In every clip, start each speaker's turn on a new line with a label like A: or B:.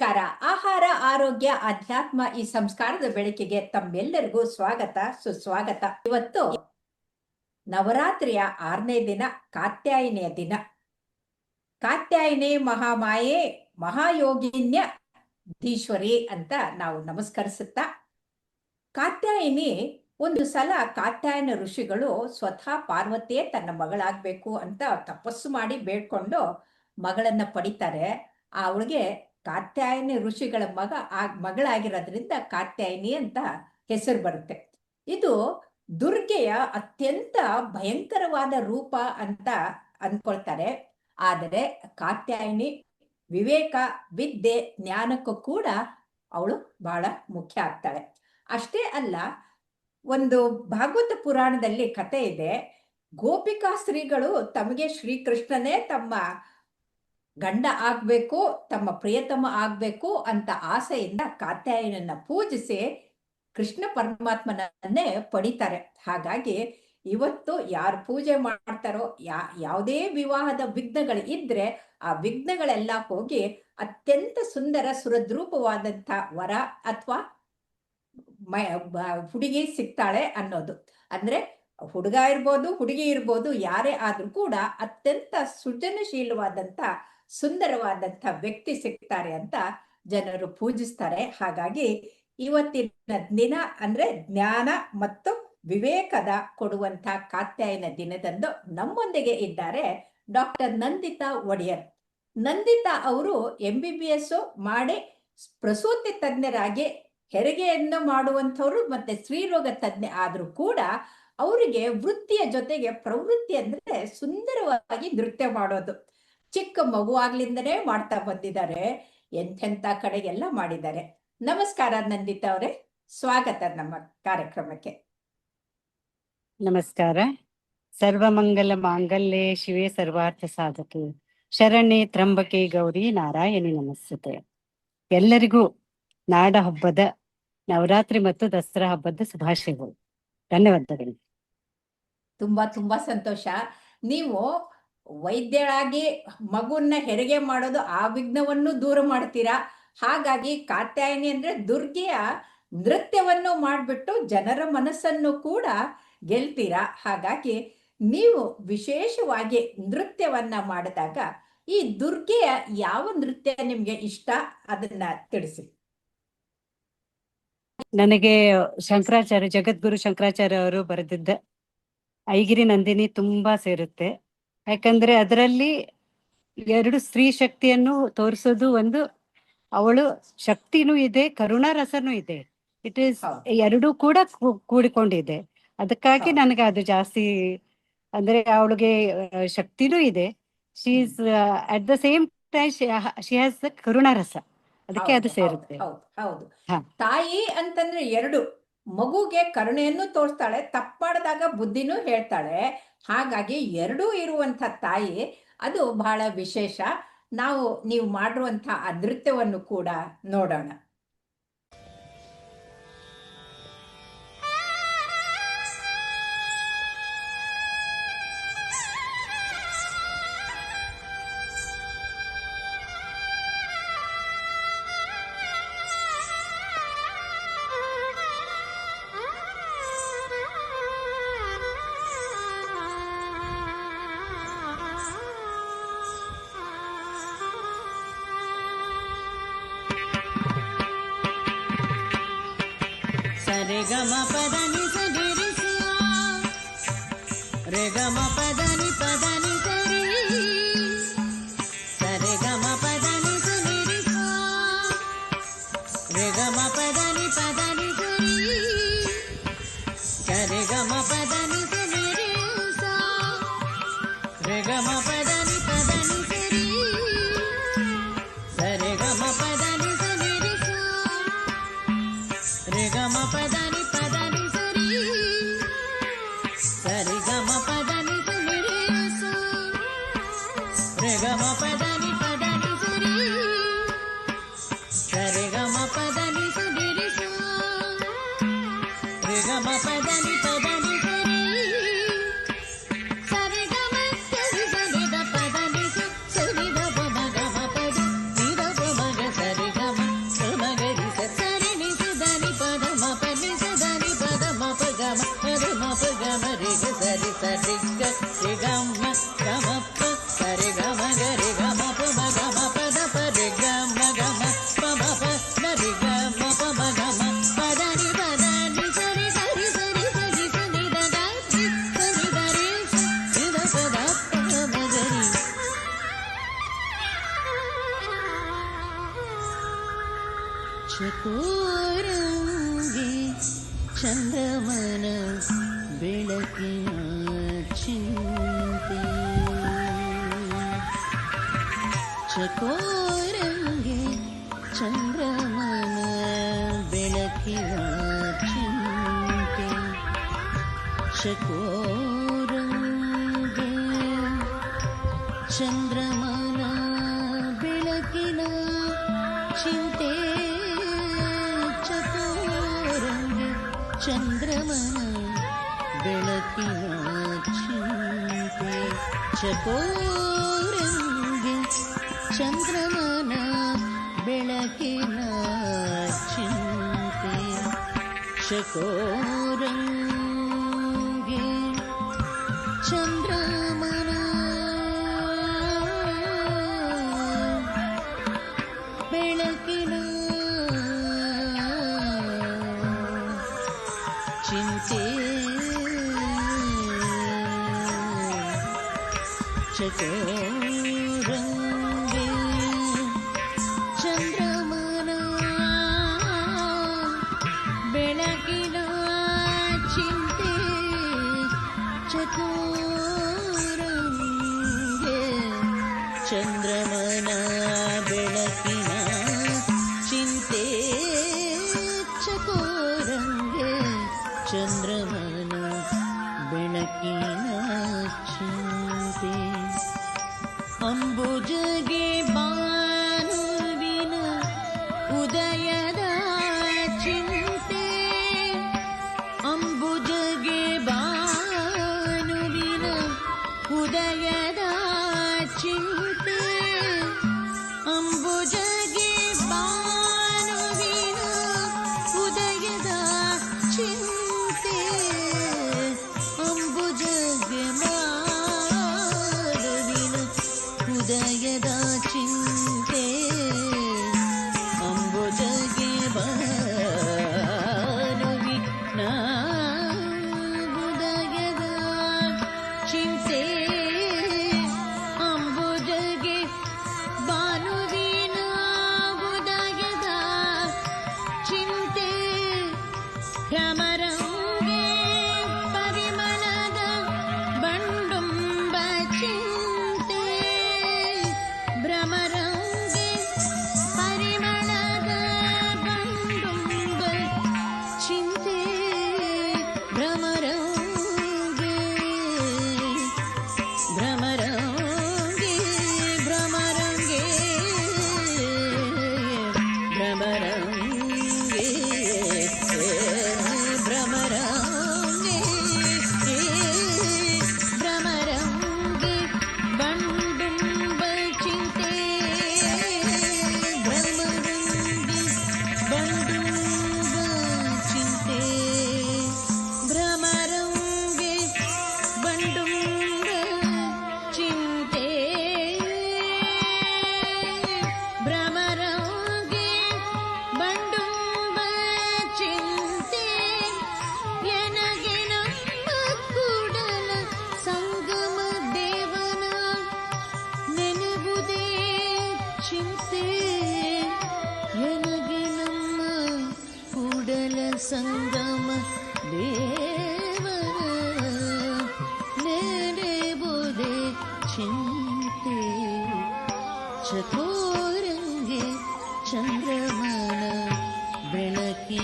A: ನಮಸ್ಕಾರ. ಆಹಾರ, ಆರೋಗ್ಯ ಅಧ್ಯಾತ್ಮ ಈ ಸಂಸ್ಕಾರದ ಬೆಳಕಿಗೆ ತಮ್ಮೆಲ್ಲರಿಗೂ ಸ್ವಾಗತ, ಸುಸ್ವಾಗತ. ಇವತ್ತು ನವರಾತ್ರಿಯ ಆರನೇ ದಿನ, ಕಾತ್ಯಾಯಿನಿಯ ದಿನ. ಕಾತ್ಯಾಯಿನಿ ಮಹಾಮಾಯೆ, ಮಹಾಯೋಗಿನ್ಯ ಧೀಶ್ವರಿ ಅಂತ ನಾವು ನಮಸ್ಕರಿಸುತ್ತಾ. ಕಾತ್ಯಾಯಿನಿ ಒಂದು ಸಲ ಕಾತ್ಯಾಯನ ಋಷಿಗಳು ಸ್ವತಃ ಪಾರ್ವತಿಯೇ ತನ್ನ ಮಗಳಾಗ್ಬೇಕು ಅಂತ ತಪಸ್ಸು ಮಾಡಿ ಬೇಡ್ಕೊಂಡು ಮಗಳನ್ನ ಪಡಿತಾರೆ. ಅವಳಿಗೆ ಕಾತ್ಯಾಯನಿ ಋಷಿಗಳ ಮಗ ಆ ಮಗಳಾಗಿರೋದ್ರಿಂದ ಕಾತ್ಯಾಯಿನಿ ಅಂತ ಹೆಸರು ಬರುತ್ತೆ. ಇದು ದುರ್ಗೆಯ ಅತ್ಯಂತ ಭಯಂಕರವಾದ ರೂಪ ಅಂತ ಅಂದ್ಕೊಳ್ತಾರೆ. ಆದರೆ ಕಾತ್ಯಾಯಿನಿ ವಿವೇಕ, ವಿದ್ಯೆ, ಜ್ಞಾನಕ್ಕೂ ಕೂಡ ಅವಳು ಬಹಳ ಮುಖ್ಯ ಆಗ್ತಾಳೆ. ಅಷ್ಟೇ ಅಲ್ಲ, ಒಂದು ಭಾಗವತ ಪುರಾಣದಲ್ಲಿ ಕತೆ ಇದೆ, ಗೋಪಿಕಾ ಸ್ತ್ರೀಗಳು ತಮಗೆ ಶ್ರೀಕೃಷ್ಣನೇ ತಮ್ಮ ಗಂಡ ಆಗ್ಬೇಕು, ತಮ್ಮ ಪ್ರಿಯತಮ ಆಗ್ಬೇಕು ಅಂತ ಆಸೆಯಿಂದ ಕಾತ್ಯಾಯನನ್ನ ಪೂಜಿಸಿ ಕೃಷ್ಣ ಪರಮಾತ್ಮನನ್ನೇ ಪಡಿತಾರೆ. ಹಾಗಾಗಿ ಇವತ್ತು ಯಾರು ಪೂಜೆ ಮಾಡ್ತಾರೋ, ಯಾ, ಯಾವುದೇ ವಿವಾಹದ ವಿಘ್ನಗಳು ಇದ್ರೆ ಆ ವಿಘ್ನಗಳೆಲ್ಲ ಹೋಗಿ ಅತ್ಯಂತ ಸುಂದರ ಸುರದ್ರೂಪವಾದಂಥ ವರ ಅಥವಾ ಹುಡುಗಿ ಸಿಗ್ತಾಳೆ ಅನ್ನೋದು. ಅಂದ್ರೆ ಹುಡುಗ ಇರ್ಬೋದು, ಹುಡುಗಿ ಇರ್ಬೋದು, ಯಾರೇ ಆದ್ರೂ ಕೂಡ ಅತ್ಯಂತ ಸೃಜನಶೀಲವಾದಂತ ಸುಂದರವಾದಂಥ ವ್ಯಕ್ತಿ ಸಿಗ್ತಾರೆ ಅಂತ ಜನರು ಪೂಜಿಸ್ತಾರೆ. ಹಾಗಾಗಿ ಇವತ್ತಿನ ದಿನ ಅಂದ್ರೆ ಜ್ಞಾನ ಮತ್ತು ವಿವೇಕದ ಕೊಡುವಂತ ಕಾತ್ಯಾಯನ ದಿನದಂದು ನಮ್ಮೊಂದಿಗೆ ಇದ್ದಾರೆ ಡಾಕ್ಟರ್ ನಂದಿತಾ ಒಡೆಯರ್. ನಂದಿತಾ ಅವರು ಎಂ ಬಿ ಬಿ ಎಸ್ ಮಾಡಿ ಪ್ರಸೂತಿ ತಜ್ಞರಾಗಿ ಹೆರಿಗೆಯನ್ನು ಮಾಡುವಂಥವ್ರು ಮತ್ತೆ ಸ್ತ್ರೀರೋಗ ತಜ್ಞೆ ಆದ್ರೂ ಕೂಡ ಅವರಿಗೆ ವೃತ್ತಿಯ ಜೊತೆಗೆ ಪ್ರವೃತ್ತಿ ಅಂದ್ರೆ ಸುಂದರವಾಗಿ ನೃತ್ಯ ಮಾಡೋದು. ಚಿಕ್ಕ ಮಗುವಾಗ್ಲಿಂದನೇ ಮಾಡ್ತಾ ಬಂದಿದ್ದಾರೆ. ಎಂಥೆಂಥ ಕಡೆಗೆಲ್ಲ ಮಾಡಿದ್ದಾರೆ. ನಮಸ್ಕಾರ ನಂದಿತಾ ಅವರೇ. ಸ್ವಾಗತ ನಮ್ಮ ಕಾರ್ಯಕ್ರಮಕ್ಕೆ.
B: ನಮಸ್ಕಾರ. ಸರ್ವಮಂಗಲ ಮಾಂಗಲ್ಯ ಶಿವೇ ಸರ್ವಾರ್ಥ ಸಾಧಕಿ. ಶರಣೆ ತ್ರಂಬಕೆ ಗೌರಿ ನಾರಾಯಣಿ ನಮಸ್ತೆ. ಎಲ್ಲರಿಗೂ ನಾಡ ಹಬ್ಬದ ನವರಾತ್ರಿ ಮತ್ತು ದಸರಾ ಹಬ್ಬದ ಶುಭಾಶಯಗಳು. ಧನ್ಯವಾದಗಳು.
A: ತುಂಬಾ ತುಂಬಾ ಸಂತೋಷ. ನೀವು ವೈದ್ಯರಾಗಿ ಮಗುನ್ನ ಹೆರಿಗೆ ಮಾಡೋದು ಆ ವಿಘ್ನವನ್ನು ದೂರ ಮಾಡ್ತೀರಾ? ಹಾಗಾಗಿ ಕಾತ್ಯಾಯಿನಿ ಅಂದ್ರೆ ದುರ್ಗೆಯ ನೃತ್ಯವನ್ನು ಮಾಡಿಬಿಟ್ಟು ಜನರ ಮನಸ್ಸನ್ನು ಕೂಡ ಗೆಲ್ತೀರಾ? ಹಾಗಾಗಿ ನೀವು ವಿಶೇಷವಾಗಿ ನೃತ್ಯವನ್ನ ಮಾಡಿದಾಗ ಈ ದುರ್ಗೆಯ ಯಾವ ನೃತ್ಯ ನಿಮ್ಗೆ ಇಷ್ಟ? ಅದನ್ನ ತಿಳಿಸಿ.
B: ನನಗೆ ಶಂಕರಾಚಾರ್ಯ ಜಗದ್ಗುರು ಶಂಕರಾಚಾರ್ಯ ಅವರು ಬರೆದಿದ್ದ ಐಗಿರಿ ನಂದಿನಿ ತುಂಬಾ ಸೇರುತ್ತೆ. ಯಾಕಂದ್ರೆ ಅದರಲ್ಲಿ ಎರಡು ಸ್ತ್ರೀ ಶಕ್ತಿಯನ್ನು ತೋರಿಸೋದು ಒಂದು ಅವಳು ಶಕ್ತಿನೂ ಇದೆ ಕರುಣಾ ರಸನೂ ಇದೆ ಇಟ್ ಈಸ್ ಎರಡೂ ಕೂಡ ಕೂಡಿಕೊಂಡಿದೆ. ಅದಕ್ಕಾಗಿ ನನಗೆ ಅದು ಜಾಸ್ತಿ ಅಂದ್ರೆ ಅವಳಿಗೆ ಶಕ್ತಿನೂ ಇದೆ. She is at the same time she has the karuna rasa ಅದಕ್ಕೆ ಅದು ಸೇರುತ್ತೆ.
A: ಹೌದು ತಾಯಿ ಅಂತಂದ್ರೆ ಎರಡು. ಮಗುಗೆ ಕರುಣೆಯನ್ನು ತೋರಿಸ್ತಾಳೆ, ತಪ್ಪಾಡ್ದಾಗ ಬುದ್ಧಿನೂ ಹೇಳ್ತಾಳೆ. ಹಾಗಾಗಿ ಎರಡೂ ಇರುವಂತ ತಾಯಿ, ಅದು ಬಹಳ ವಿಶೇಷ. ನಾವು, ನೀವು ಮಾಡಿರುವಂಥ ಅದೃತ್ಯವನ್ನು ಕೂಡ ನೋಡೋಣ.
C: గమ పద ని రే గమ పద ని పద ని సరే గమ పద ని రే గమ పద ని పద ని సరే గమ పద ని రే గమ పద Let it go. ಚಕೋರಂಗಿ ಚಂದ್ರಮನ ಬೆಳಕಿನ ಚಿಂತೆ ಚಕೋರಂಗಿ ಚಂದ್ರಮನ ಬೆಳಕಿನ ಚಿಂತೆ ಚಕೋರಂಗಿ ಚಂದ್ರಮನ ಬೆಳಕಿನ ಚಿಂತೆ ಚಕೋರಂಗಿ ಚಂದ್ರಮನ ಬೆಳಕಿನ ಚಿಂತೆ ಚಕೋರಂಗಿ ಚಂದ್ರಮನ चन्द्रमना।
A: रङ्गे चन्द्रमाणा बिणकि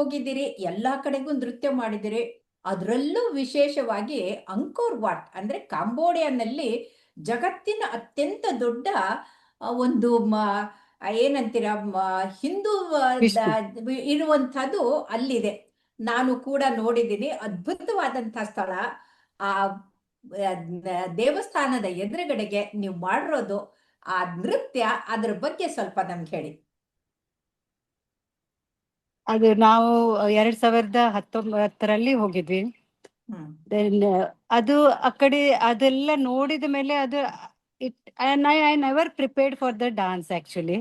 A: ಹೋಗಿದ್ದೀರಿ ಎಲ್ಲಾ ಕಡೆಗೂ ನೃತ್ಯ ಮಾಡಿದಿರಿ ಅದರಲ್ಲೂ ವಿಶೇಷವಾಗಿ ಅಂಕೋರ್ ವಾಟ್ ಅಂದ್ರೆ ಕಾಂಬೋಡಿಯಾನಲ್ಲಿ ಜಗತ್ತಿನ ಅತ್ಯಂತ ದೊಡ್ಡ ಒಂದು ಮ- ಏನಂತೀರ ಹಿಂದೂ ಇರುವಂತದ್ದು ಅಲ್ಲಿದೆ. ನಾನು ಕೂಡ ನೋಡಿದ್ದೀನಿ ಅದ್ಭುತವಾದಂತಹ ಸ್ಥಳ. ಆ ಆ, ದೇವಸ್ಥಾನದ ಎದುರುಗಡೆಗೆ ನೀವು ಮಾಡಿರೋದು ಆ ನೃತ್ಯ ಅದ್ರ ಬಗ್ಗೆ ಸ್ವಲ್ಪ ನಮ್ಗೆ ಹೇಳಿ.
B: ಅದು ನಾವು ಎರಡ್ ಸಾವಿರದ ಹತ್ತೊಂಬತ್ತರಲ್ಲಿ ಹೋಗಿದ್ವಿ. ಅದು ಆ ಕಡೆ ಅದೆಲ್ಲ ನೋಡಿದ ಮೇಲೆ ಅದು it I never prepared for the dance actually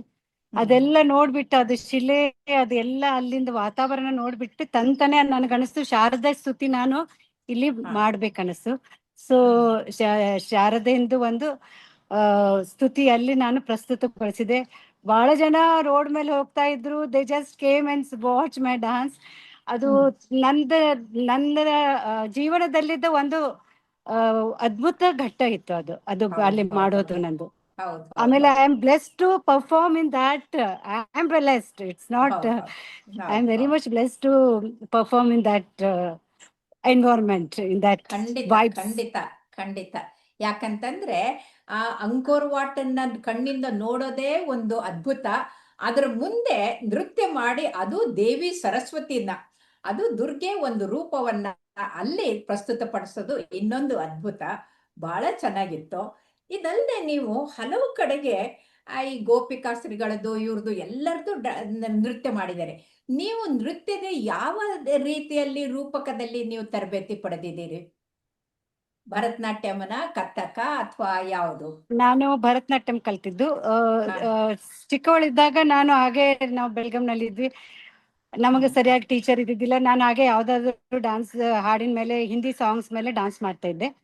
B: ಅದೆಲ್ಲ ನೋಡ್ಬಿಟ್ಟು ಅದು ಶಿಲೆ ಅದೆಲ್ಲ ಅಲ್ಲಿಂದ ವಾತಾವರಣ ನೋಡ್ಬಿಟ್ಟು ತಂತಾನೆ ನನ್ಗನಸ್ತು ಶಾರದಾ ಸ್ತುತಿ ನಾನು ಇಲ್ಲಿ ಮಾಡ್ಬೇಕನಸ್ತು ಸೊ ಶಾರದೆಂದು ಒಂದು ಸ್ತುತಿ ಅಲ್ಲಿ ನಾನು ಪ್ರಸ್ತುತಪಡಿಸಿದೆ. ಬಹಳ ಜನ ರೋಡ್ ಮೇಲೆ ಹೋಗ್ತಾ ಇದ್ರು. They just came and watch my dance ಅದು ನಂದ ನನ್ನ ಜೀವನದಲ್ಲಿದ್ದ ಒಂದು ಅದ್ಭುತ ಘಟ್ಟ ಇತ್ತು ಅದು. ಅದು ಅಲ್ಲಿ ಮಾಡೋದು ನಂದು. ಆಮೇಲೆ I am blessed to perform in that I am blessed it's not I am very much blessed to perform in that environment in that
A: ಖಂಡಿತ ಖಂಡಿತ ಖಂಡಿತ. ಯಾಕಂತಂದ್ರೆ ಆ ಅಂಕೋರ್ ವಾಟನ್ನ ಕಣ್ಣಿಂದ ನೋಡೋದೇ ಒಂದು ಅದ್ಭುತ. ಅದರ ಮುಂದೆ ನೃತ್ಯ ಮಾಡಿ ಅದು ದೇವಿ ಸರಸ್ವತಿನ, ಅದು ದುರ್ಗೆ ಒಂದು ರೂಪವನ್ನ ಅಲ್ಲಿ ಪ್ರಸ್ತುತಪಡಿಸೋದು ಇನ್ನೊಂದು ಅದ್ಭುತ. ಬಹಳ ಚೆನ್ನಾಗಿತ್ತು. ಇದಲ್ಲದೆ ನೀವು ಹಲವು ಕಡೆಗೆ ಈ ಗೋಪಿಕಾಸ್ತ್ರಿಗಳದ್ದು ಇವ್ರದ್ದು ಎಲ್ಲರದ್ದು ನೃತ್ಯ ಮಾಡಿದ್ದಾರೆ. ನೀವು ನೃತ್ಯದ ಯಾವ ರೀತಿಯಲ್ಲಿ ರೂಪಕದಲ್ಲಿ ನೀವು ತರಬೇತಿ ಪಡೆದಿದ್ದೀರಿ? ಭರತನಾಟ್ಯಮನ ಕಥಕ ಅಥವಾ ಯಾವುದು?
B: ನಾನು ಭರತನಾಟ್ಯಂ ಕಲ್ತಿದ್ದು. ಆ, ಚಿಕ್ಕವಳಿದ್ದಾಗ ನಾನು ಹಾಗೆ ನಾವು ಬೆಳಗಾಂನಲ್ಲಿ ಇದ್ವಿ. ನಮಗೆ ಸರಿಯಾಗಿ ಟೀಚರ್ ಇದ್ದಿದ್ದಿಲ್ಲ. ನಾನು ಹಾಗೆ ಯಾವ್ದಾದ್ರು ಡಾನ್ಸ್ ಹಾಡಿನ ಮೇಲೆ ಹಿಂದಿ ಸಾಂಗ್ಸ್ ಮೇಲೆ ಡಾನ್ಸ್ ಮಾಡ್ತಾ ಇದ್ದೆ.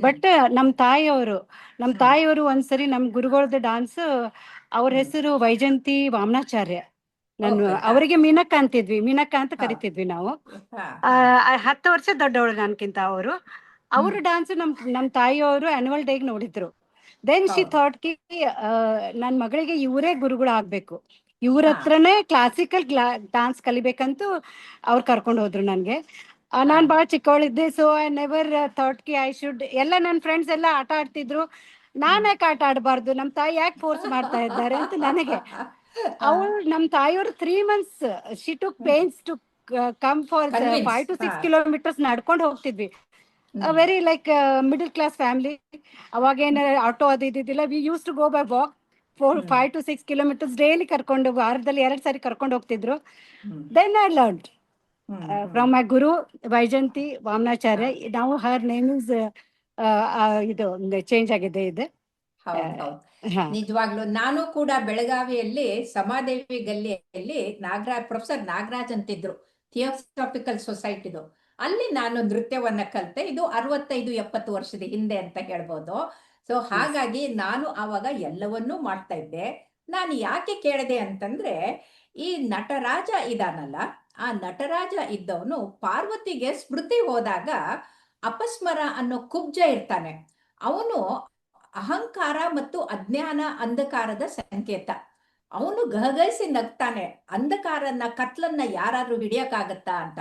B: ಬಟ್ ನಮ್ ತಾಯಿಯವರು ನಮ್. ತಾಯಿಯವರು ಒಂದ್ಸರಿ ನಮ್ ಗುರುಗಳದ್ದು ಡಾನ್ಸ್ ಅವ್ರ. ಹೆಸರು ವೈಜಂತಿ ವಾಮನಾಚಾರ್ಯ. ನಾನು ಅವರಿಗೆ ಮೀನಕ್ಕ ಅಂತಿದ್ವಿ. ಮೀನಕ್ಕ ಅಂತ
A: ಹಾ.
B: ಕರಿತಿದ್ವಿ ನಾವು.
A: ಹಾ,
B: ಆ, ಆ, ಹತ್ತು ವರ್ಷ ದೊಡ್ಡವಳು ನನ್ಕಿಂತ ಅವರು. ಅವ್ರ ಡಾನ್ಸ್ ನಮ್ ನಮ್ ತಾಯಿಯವರು ಆನ್ಯುವಲ್ ಡೇಗ್ ನೋಡಿದ್ರು. Then she. ಥಾಟ್ ಕಿ ನನ್ ಮಗಳಿಗೆ ಇವರೇ ಗುರುಗಳು ಆಗ್ಬೇಕು. ಇವ್ರ ಹತ್ರನೇ ಕ್ಲಾಸಿಕಲ್ ಡಾನ್ಸ್ ಕಲಿಬೇಕಂತೂ ಅವ್ರು ಕರ್ಕೊಂಡು ಹೋದ್ರು ನನ್ಗೆ. ನಾನ್. ಬಹಳ ಚಿಕ್ಕವಳಿದ್ದೆ ಸೊ ಐ ನೆವರ್ ಥಾಟ್ ಕಿ ಐ ಶುಡ್ ಎಲ್ಲ ನನ್ನ ಫ್ರೆಂಡ್ಸ್ ಎಲ್ಲ ಆಟ ಆಡ್ತಿದ್ರು. ನಾನ್ ಯಾಕೆ ಆಟ ಆಡಬಾರ್ದು? ನಮ್ ತಾಯಿ ಯಾಕೆ ಫೋರ್ಸ್ ಮಾಡ್ತಾ ಇದ್ದಾರೆ ಅಂತ ನನಗೆ. ಅವಳು ನಮ್ ತಾಯಿಯವರು three months she took pains to
A: come
B: for five to
A: six
B: kilometres ನಡ್ಕೊಂಡು ಹೋಗ್ತಿದ್ವಿ. Very like middle class family ಅವಾಗ ಏನ ಆಟೋ ಅದು ಇದ್ದಿದ್ದಿಲ್ಲ we use to go by walk
A: four
B: five to six kilometres daily ಕರ್ಕೊಂಡು ವಾರದಲ್ಲಿ ಎರಡ್ ಸಾರಿ ಕರ್ಕೊಂಡು ಹೋಗ್ತಿದ್ರು. Then
A: I learn.
B: From my guru Vyjayanthi Vamanacharya ನಾವು ಹರ್ ನೇಮ್ ಇಸ್ ಇದು ಚೇಂಜ್ ಆಗಿದೆ ಇದು.
A: ಹೌದು ನಿಜವಾಗ್ಲು ನಾನು ಕೂಡ ಬೆಳಗಾವಿಯಲ್ಲಿ ಸಮಾದೇವಿ ಗಲ್ಲಿಯಲ್ಲಿ ನಾಗರಾಜ್ ಪ್ರೊಫೆಸರ್ ನಾಗರಾಜ್ ಅಂತಿದ್ರು. ಥಿಯೋಸಾಫಿಕಲ್ ಸೊಸೈಟಿದು. ಅಲ್ಲಿ ನಾನು ನೃತ್ಯವನ್ನ ಕಲಿತೆ. ಇದು ಅರವತ್ತೈದು ಎಪ್ಪತ್ತು ವರ್ಷದ ಹಿಂದೆ ಅಂತ ಹೇಳ್ಬೋದು. ಸೊ ಹಾಗಾಗಿ ನಾನು ಆವಾಗ ಎಲ್ಲವನ್ನೂ ಮಾಡ್ತಾ ಇದ್ದೆ. ನಾನು ಯಾಕೆ ಕೇಳಿದೆ ಅಂತಂದ್ರೆ ಈ ನಟರಾಜ ಇದಾನಲ್ಲ ಆ ನಟರಾಜ ಇದ್ದವನು ಪಾರ್ವತಿಗೆ ಸ್ಮೃತಿ ಹೋದಾಗ ಅಪಸ್ಮರ ಅನ್ನೋ ಕುಬ್ಜ ಇರ್ತಾನೆ. ಅವನು ಅಹಂಕಾರ ಮತ್ತು ಅಜ್ಞಾನ ಅಂಧಕಾರದ ಸಂಕೇತ. ಅವನು ಗಹಗಹಿಸಿ ನಗ್ತಾನೆ. ಅಂಧಕಾರನ್ನ ಕತ್ಲನ್ನ ಯಾರಾದ್ರೂ ಹಿಡಿಯಕ್ಕಾಗತ್ತಾ ಅಂತ.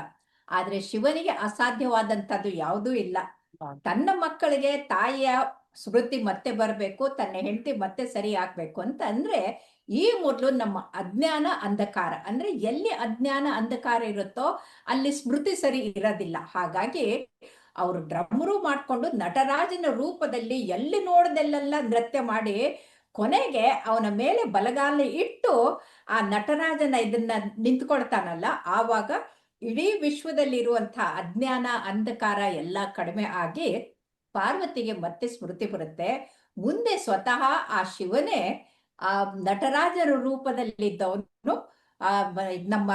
A: ಆದ್ರೆ ಶಿವನಿಗೆ ಅಸಾಧ್ಯವಾದಂತದ್ದು ಯಾವುದೂ ಇಲ್ಲ. ತನ್ನ ಮಕ್ಕಳಿಗೆ ತಾಯಿಯ ಸ್ಮೃತಿ ಮತ್ತೆ ಬರಬೇಕು ತನ್ನ ಹೆಂಡತಿ ಮತ್ತೆ ಸರಿ ಆಗ್ಬೇಕು ಅಂತ ಅಂದ್ರೆ ಈ ಮೊದಲು ನಮ್ಮ ಅಜ್ಞಾನ ಅಂಧಕಾರ. ಅಂದ್ರೆ ಎಲ್ಲಿ ಅಜ್ಞಾನ ಅಂಧಕಾರ ಇರುತ್ತೋ ಅಲ್ಲಿ ಸ್ಮೃತಿ ಸರಿ ಇರೋದಿಲ್ಲ. ಹಾಗಾಗಿ ಅವರು ಡ್ರಮ್ಮರು ಮಾಡ್ಕೊಂಡು ನಟರಾಜನ ರೂಪದಲ್ಲಿ ಎಲ್ಲಿ ನೋಡದಲ್ಲೆಲ್ಲ ನೃತ್ಯ ಮಾಡಿ ಕೊನೆಗೆ ಅವನ ಮೇಲೆ ಬಲಗಾಲ ಇಟ್ಟು ಆ ನಟರಾಜನ ಇದನ್ನ ನಿಂತ್ಕೊಳ್ತಾನಲ್ಲ ಆವಾಗ ಇಡೀ ವಿಶ್ವದಲ್ಲಿರುವಂತಹ ಅಜ್ಞಾನ, ಅಂಧಕಾರ ಎಲ್ಲ ಕಡಿಮೆ ಆಗಿ ಪಾರ್ವತಿಗೆ ಮತ್ತೆ ಸ್ಮೃತಿ ಬರುತ್ತೆ. ಮುಂದೆ ಸ್ವತಃ ಆ ಶಿವನೇ, ಆ ನಟರಾಜರ ರೂಪದಲ್ಲಿದ್ದವನು, ಆ ನಮ್ಮ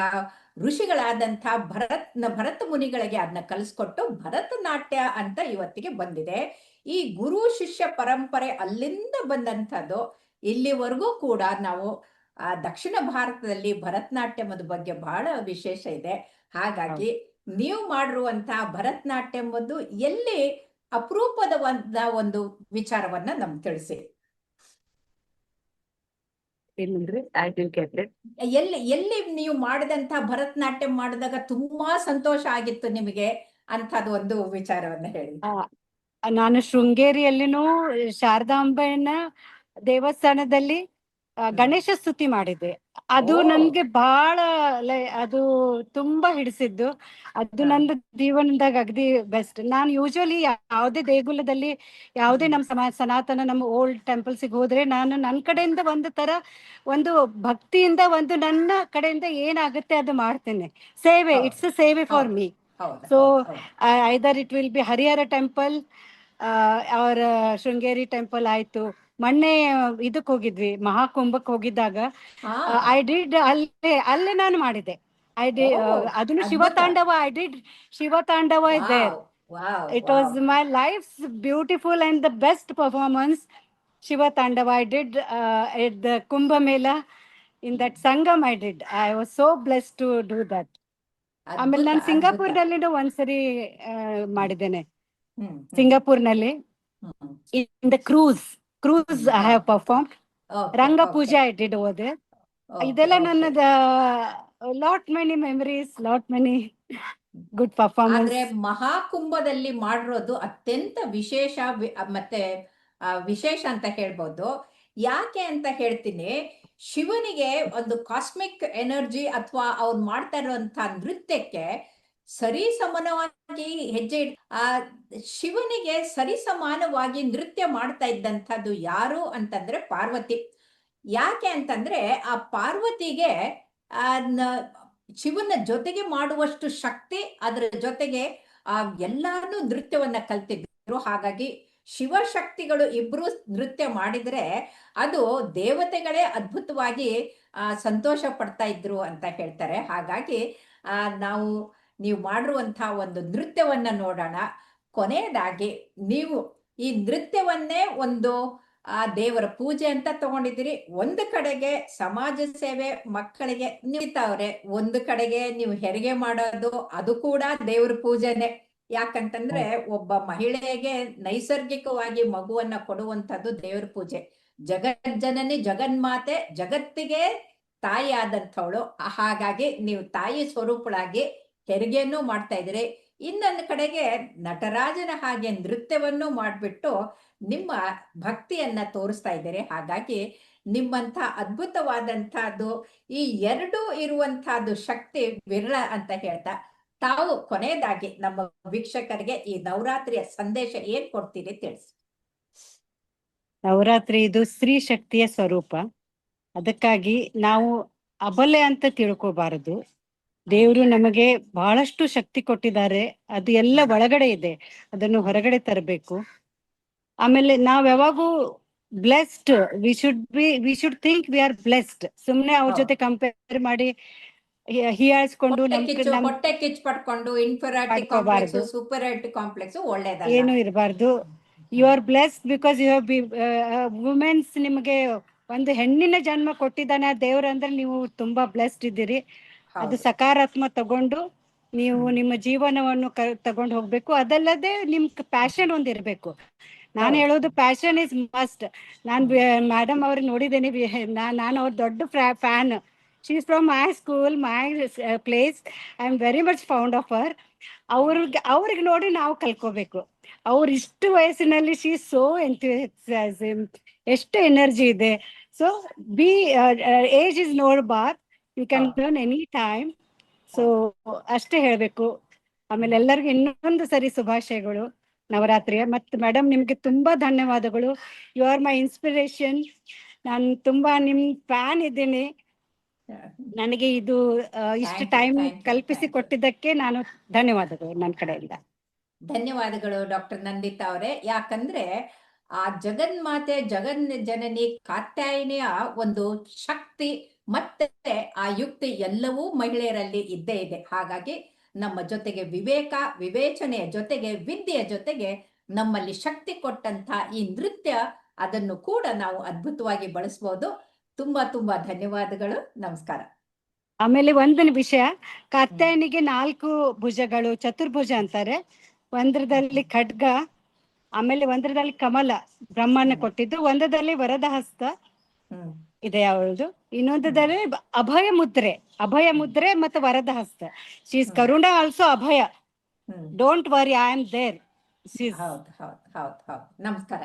A: ಋಷಿಗಳಾದಂಥ ಭರತ್ ಭರತ ಮುನಿಗಳಿಗೆ ಅದನ್ನ ಕಲಿಸ್ಕೊಟ್ಟು ಭರತನಾಟ್ಯ ಅಂತ ಇವತ್ತಿಗೆ ಬಂದಿದೆ. ಈ ಗುರು ಶಿಷ್ಯ ಪರಂಪರೆ ಅಲ್ಲಿಂದ ಬಂದಂಥದ್ದು ಇಲ್ಲಿವರೆಗೂ ಕೂಡ ನಾವು, ಆ ದಕ್ಷಿಣ ಭಾರತದಲ್ಲಿ ಭರತನಾಟ್ಯಮದ ಬಗ್ಗೆ ಬಹಳ ವಿಶೇಷ ಇದೆ. ಹಾಗಾಗಿ ನೀವು ಮಾಡಿರುವಂತಹ ಭರತನಾಟ್ಯಂಬುದು ಎಲ್ಲಿ ಅಪರೂಪದ ಒಂದ ಒಂದು ವಿಚಾರವನ್ನ ನಮ್ಗೆ ತಿಳಿಸಿ. ಎಲ್ಲಿ ಎಲ್ಲಿ ನೀವು ಮಾಡಿದಂತ ಭರತನಾಟ್ಯಂ ಮಾಡಿದಾಗ ತುಂಬಾ ಸಂತೋಷ ಆಗಿತ್ತು ನಿಮಗೆ ಅಂತದ ಒಂದು ವಿಚಾರವನ್ನ ಹೇಳಿ.
B: ನಾನು ಶೃಂಗೇರಿಯಲ್ಲಿನೂ ಶಾರದಾಂಬೆಯನ್ನ ದೇವಸ್ಥಾನದಲ್ಲಿ ಗಣೇಶ ಸ್ತುತಿ ಮಾಡಿದ್ದೆ. ಅದು. ನನ್ಗೆ ಬಹಳ ಲೈ- ಅದು ತುಂಬಾ ಹಿಡಿಸಿದ್ದು. ಅದು. ನಂದು ಜೀವನದಾಗ ಅಗದಿ ಬೆಸ್ಟ್ ನಾನು ಯೂಶಲಿ ಯಾವುದೇ ದೇಗುಲದಲ್ಲಿ ಯಾವುದೇ. ನಮ್ಮ ಸಮ ಸನಾತನ ನಮ್ಮ ಓಲ್ಡ್ ಟೆಂಪಲ್ಸಿಗೆ ಹೋದ್ರೆ ನಾನು ನನ್ನ ಕಡೆಯಿಂದ ಒಂದು ತರ ಒಂದು ಭಕ್ತಿಯಿಂದ ಒಂದು ನನ್ನ ಕಡೆಯಿಂದ ಏನಾಗುತ್ತೆ ಅದು ಮಾಡ್ತೇನೆ. ಸೇವೆ it's a
A: seva
B: for
A: me
B: so. Either it will be Harihara temple ಅವರ ಶೃಂಗೇರಿ ಟೆಂಪಲ್ ಆಯ್ತು. ಮೊನ್ನೆ ಇದಕ್ ಹೋಗಿದ್ವಿ ಮಹಾಕುಂಭಕ್ ಹೋಗಿದ್ದಾಗ ಐ ಡಿಡ್ ಅಲ್ಲೇ ಅಲ್ಲೇ ನಾನು ಮಾಡಿದೆ ಐ ಡಿ ಅದನ್ನು
A: Shiva
B: Shivatandava I did Shivatandava tandava there
A: wow,
B: it
A: was.
B: My life beautiful and the best performance Shivatandava I did at the Kumbh Mela in that Sangam I did I was so bless to do that ಆಮೇಲೆ ನಾನು ಸಿಂಗಾಪುರ್ನಲ್ಲಿ ಒಂದ್ಸರಿ ಮಾಡಿದ್ದೇನೆ. ಸಿಂಗಾಪುರ್ನಲ್ಲಿ. In the cruise cruise I have perform
A: Okay,
B: Ranga
A: okay,
B: puja I did ಓದ್.
A: okay,
B: ಇದೆಲ್ಲ
A: okay.
B: ನನ್ನದ lot many memories lot many good performance
A: ಆದ್ರೆ ಮಹಾಕುಂಭದಲ್ಲಿ ಮಾಡಿರೋದು ಅತ್ಯಂತ ವಿಶೇಷ ವಿ- ಮತ್ತೆ ಆ, ವಿಶೇಷ ಅಂತ ಹೇಳ್ಬೋದು. ಯಾಕೆ ಅಂತ ಹೇಳ್ತೀನಿ ಶಿವನಿಗೆ ಒಂದು ಕಾಸ್ಮಿಕ್ ಎನರ್ಜಿ ಅಥವಾ ಅವ್ರು ಮಾಡ್ತಾ ಇರುವಂತ ನೃತ್ಯಕ್ಕೆ ಸರಿ ಸಮಾನವಾಗಿ ಹೆಜ್ಜೆ ಆ ಶಿವನಿಗೆ ಸರಿ ಸಮಾನವಾಗಿ ನೃತ್ಯ ಮಾಡ್ತಾ ಇದ್ದಂಥದ್ದು ಯಾರು ಅಂತಂದ್ರೆ ಪಾರ್ವತಿ. ಯಾಕೆ ಅಂತಂದ್ರೆ ಆ ಪಾರ್ವತಿಗೆ ಆ ಶಿವನ ಜೊತೆಗೆ ಮಾಡುವಷ್ಟು ಶಕ್ತಿ ಅದರ ಜೊತೆಗೆ ಆ ಎಲ್ಲಾನು ನೃತ್ಯವನ್ನ ಕಲ್ತಿದ್ರು. ಹಾಗಾಗಿ ಶಿವಶಕ್ತಿಗಳು ಇಬ್ರು ನೃತ್ಯ ಮಾಡಿದ್ರೆ ಅದು ದೇವತೆಗಳೇ ಅದ್ಭುತವಾಗಿ ಸಂತೋಷ ಪಡ್ತಾ ಇದ್ರು ಅಂತ ಹೇಳ್ತಾರೆ. ಹಾಗಾಗಿ, ಆ, ನಾವು ನೀವು ಮಾಡಿರುವಂತಹ ಒಂದು ನೃತ್ಯವನ್ನ ನೋಡೋಣ. ಕೊನೆಯದಾಗಿ ನೀವು ಈ ನೃತ್ಯವನ್ನೇ ಒಂದು ಆ ದೇವರ ಪೂಜೆ ಅಂತ ತಗೊಂಡಿದ್ದೀರಿ. ಒಂದು ಕಡೆಗೆ ಸಮಾಜ ಸೇವೆ ಮಕ್ಕಳಿಗೆ ನಿಲ್ತಾವ್ರೆ ಒಂದು ಕಡೆಗೆ ನೀವು ಹೆರಿಗೆ ಮಾಡೋದು ಅದು ಕೂಡ ದೇವ್ರ ಪೂಜೆನೆ. ಯಾಕಂತಂದ್ರೆ ಒಬ್ಬ ಮಹಿಳೆಗೆ ನೈಸರ್ಗಿಕವಾಗಿ ಮಗುವನ್ನ ಕೊಡುವಂತದ್ದು ದೇವ್ರ ಪೂಜೆ. ಜಗಜ್ಜನನಿ ಜಗನ್ಮಾತೆ ಜಗತ್ತಿಗೆ ತಾಯಿ ಆದಂಥವಳು ಹಾಗಾಗಿ ನೀವು ತಾಯಿ ಸ್ವರೂಪಳಾಗಿ ಹೆರಿಗೆಯನ್ನು ಮಾಡ್ತಾ ಇದ್ದೀರಿ. ಇನ್ನೊಂದು ಕಡೆಗೆ ನಟರಾಜನ ಹಾಗೆ ನೃತ್ಯವನ್ನು ಮಾಡಿಬಿಟ್ಟು ನಿಮ್ಮ ಭಕ್ತಿಯನ್ನ ತೋರಿಸ್ತಾ ಇದ್ದಾರೆ. ಹಾಗಾಗಿ ನಿಮ್ಮಂಥ ಅದ್ಭುತವಾದಂತಹದ್ದು ಈ ಎರಡು ಇರುವಂತಹದ್ದು ಶಕ್ತಿ ವಿರಳ ಅಂತ ಹೇಳ್ತಾ, ತಾವು ಕೊನೆಯದಾಗಿ ನಮ್ಮ ವೀಕ್ಷಕರಿಗೆ ಈ ನವರಾತ್ರಿಯ ಸಂದೇಶ ಏನ್ ಕೊಡ್ತೀರಿ ತಿಳಿಸಿ.
B: ನವರಾತ್ರಿ ಇದು ಸ್ತ್ರೀ ಶಕ್ತಿಯ ಸ್ವರೂಪ. ಅದಕ್ಕಾಗಿ ನಾವು ಅಬಲೆ ಅಂತ ತಿಳ್ಕೋಬಾರದು. ದೇವರು ನಮಗೆ ಬಹಳಷ್ಟು ಶಕ್ತಿ ಕೊಟ್ಟಿದ್ದಾರೆ. ಅದು ಎಲ್ಲ ಒಳಗಡೆ ಇದೆ. ಅದನ್ನು ಹೊರಗಡೆ ತರಬೇಕು. ಆಮೇಲೆ ನಾವ್ ಯಾವಾಗೂ blessed we should be we should think we are blessed ಸುಮ್ನೆ ಅವ್ರ ಜೊತೆ ಕಂಪೇರ್ ಮಾಡಿ ಹೀಯಾಳಿಸ್ಕೊಂಡು
A: ಹೊಟ್ಟೆ ಪಡ್ಕೊಂಡು ಇನ್ಫೆರಾಟಿ. ಕಾಂಪ್ಲೆಕ್ಸ್ ಕಾಂಪ್ಲೆಕ್ಸ್
B: ಏನು ಇರಬಾರ್ದು. You are blessed because you be womens ನಿಮಗೆ ಒಂದು ಹೆಣ್ಣಿನ ಜನ್ಮ ಕೊಟ್ಟಿದ್ದಾನೆ ಆ ದೇವ್ರು ಅಂದ್ರೆ ನೀವು ತುಂಬಾ ಬ್ಲೆಸ್ಡ್ ಇದ್ದೀರಿ. ಅದು
A: ಸಕಾರಾತ್ಮ
B: ಸಕಾರಾತ್ಮಕ ತಗೊಂಡು ನೀವು ನಿಮ್ಮ ಜೀವನವನ್ನು ತಗೊಂಡು ಹೋಗ್ಬೇಕು. ಅದಲ್ಲದೆ ನಿಮ್ ಪ್ಯಾಷನ್ ಒಂದ್ ಇರ್ಬೇಕು. ನಾನು ಹೇಳೋದು ಪ್ಯಾಷನ್ ಇಸ್ ಮಸ್ಟ್ ನಾನ್ ಮೇಡಮ್ ಅವ್ರಿಗೆ ನೋಡಿದ್ದೇನೆ ನಾನು ಅವ್ರ ದೊಡ್ಡ fan she is from my school my place I am very much fond of hour ಅವ್ರಿಗೆ ಅವ್ರಿಗೆ ನೋಡಿ ನಾವು ಕಲ್ಕೋಬೇಕು ಅವ್ರ ಇಷ್ಟು ವಯಸ್ಸಿನಲ್ಲಿ ಶಿ ಸೋ ಎಂಥ್ಯೂಸಿಯಾಸಮ್ ಎಷ್ಟು ಎನರ್ಜಿ ಇದೆ. So be age is no bar you
A: can.
B: Learn any time so ಅಷ್ಟೇ ಹೇಳ್ಬೇಕು. ಆಮೇಲೆ ಎಲ್ಲರಿಗೂ ಇನ್ನೊಂದು ಸರಿ ಶುಭಾಶಯಗಳು. ನವರಾತ್ರಿಯ. ಮತ್ತು ಮೇಡಮ್ ನಿಮಗೆ ತುಂಬಾ ಧನ್ಯವಾದಗಳು. ಯು ಆರ್ ಮೈ ಇನ್ಸ್ಪಿರೇಷನ್ ನಾನು ತುಂಬಾ ನಿಮ್ ಫ್ಯಾನ್ ಇದ್ದೀನಿ. ನನಗೆ ಇದು ಇಷ್ಟು ಟೈಮ್ ಕಲ್ಪಿಸಿ. ಕೊಟ್ಟಿದ್ದಕ್ಕೆ ನಾನು ಧನ್ಯವಾದಗಳು ನನ್ನ ಕಡೆಯಿಂದ.
A: ಧನ್ಯವಾದಗಳು ಡಾಕ್ಟರ್ ನಂದಿತಾ ಅವರೇ. ಯಾಕಂದ್ರೆ ಆ ಜಗನ್ಮಾತೆ ಜಗನ್ ಜನನಿ ಕಾತ್ಯಾಯಿನಿಯ ಒಂದು ಶಕ್ತಿ ಮತ್ತೆ ಆ ಯುಕ್ತಿ ಎಲ್ಲವೂ ಮಹಿಳೆಯರಲ್ಲಿ ಇದ್ದೇ ಇದೆ. ಹಾಗಾಗಿ ನಮ್ಮ ಜೊತೆಗೆ ವಿವೇಕ ವಿವೇಚನೆಯ ಜೊತೆಗೆ ವಿದ್ಯೆಯ ಜೊತೆಗೆ ನಮ್ಮಲ್ಲಿ ಶಕ್ತಿ ಕೊಟ್ಟಂತ ಈ ನೃತ್ಯ ಅದನ್ನು ಕೂಡ ನಾವು ಅದ್ಭುತವಾಗಿ ಬಳಸಬಹುದು ತುಂಬಾ ತುಂಬಾ ಧನ್ಯವಾದಗಳು. ನಮಸ್ಕಾರ.
B: ಆಮೇಲೆ ಒಂದನೇ ವಿಷಯ. ಕಾತ್ಯಾಯನಿಗೆ ನಾಲ್ಕು ಭುಜಗಳು ಚತುರ್ಭುಜ ಅಂತಾರೆ. ಒಂದ್ರದಲ್ಲಿ ಖಡ್ಗ ಆಮೇಲೆ ಒಂದ್ರದಲ್ಲಿ ಕಮಲ ಬ್ರಹ್ಮನ ಕೊಟ್ಟಿದ್ದು. ಒಂದರಲ್ಲಿ ವರದ ಹಸ್ತ
A: ಹ್ಮ್.
B: ಇದೆ ಅವಳದು ಇನ್ನೊಂದರಲ್ಲಿ ಬ- ಅಭಯ ಮುದ್ರೆ ಅಭಯ ಮುದ್ರೆ ಮತ್ತು ವರದ ಹಸ್ತ she's
A: hmm.
B: Karuna also abhaya.
A: Hmm.
B: Don't worry I am there she's
A: ಹೌದು ಹೌದು ಹೌದು ಹೌದು. ನಮಸ್ಕಾರ.